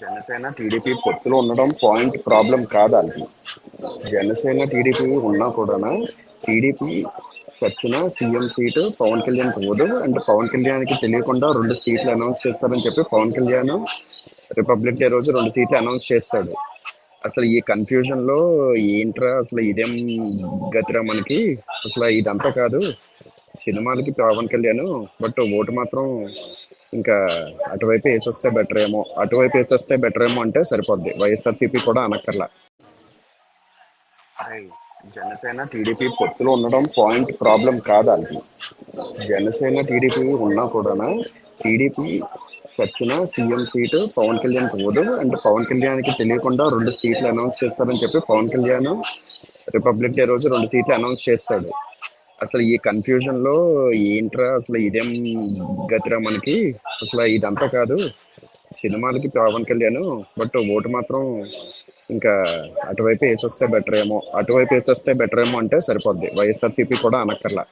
Janasena TDP పొత్తులో ఉండడం point problem కాదు అది జనసేన టీడీపీ ఉన్నా కూడా టీడీపీ చచ్చిన సీఎం సీటు పవన్ కళ్యాణ్ పోదు అండ్ పవన్ కళ్యాణ్కి తెలియకుండా రెండు సీట్లు అనౌన్స్ చేస్తారని చెప్పి పవన్ కళ్యాణ్ రిపబ్లిక్ డే రోజు రెండు సీట్లు అనౌన్స్ చేస్తాడు. అసలు ఈ కన్ఫ్యూజన్లో ఏంట్రా అసలు ఇదేం గతిరా మనకి? అసలు ఇదంతా కాదు. సినిమాలకి పవన్ కళ్యాణ్ బట్ ఓటు మాత్రం ఇంకా అటువైపు వేసొస్తే బెటర్ ఏమో అటువైపు వేసొస్తే బెటర్ ఏమో అంటే సరిపోద్ది. వైఎస్ఆర్సీపీ కూడా అనక్కర్లా. జనసేన టీడీపీ పొత్తులు ఉండడం పాయింట్ ప్రాబ్లం కాదు? అది జనసేన టీడీపీ ఉన్నా కూడా టీడీపీ చచ్చిన సీఎం సీటు పవన్ కళ్యాణ్ పోదు. అండ్ పవన్ కళ్యాణ్కి తెలియకుండా రెండు సీట్లు అనౌన్స్ చేస్తారని చెప్పి పవన్ కళ్యాణ్ రిపబ్లిక్ డే రోజు రెండు సీట్లు అనౌన్స్ చేస్తాడు. అసలు ఈ కన్ఫ్యూజన్లో ఏంట్రా అసలు ఇదేం గతిరా మనకి? అసలు ఇదంతా కాదు. సినిమాలకి పవన్ కళ్యాణ్ బట్ ఓటు మాత్రం ఇంకా అటువైపు వేసేస్తే బెటర్ ఏమో అటువైపు వేసేస్తే బెటర్ ఏమో అంటే సరిపోద్ది. వైఎస్ఆర్సీపీ కూడా అనక్కర్లా.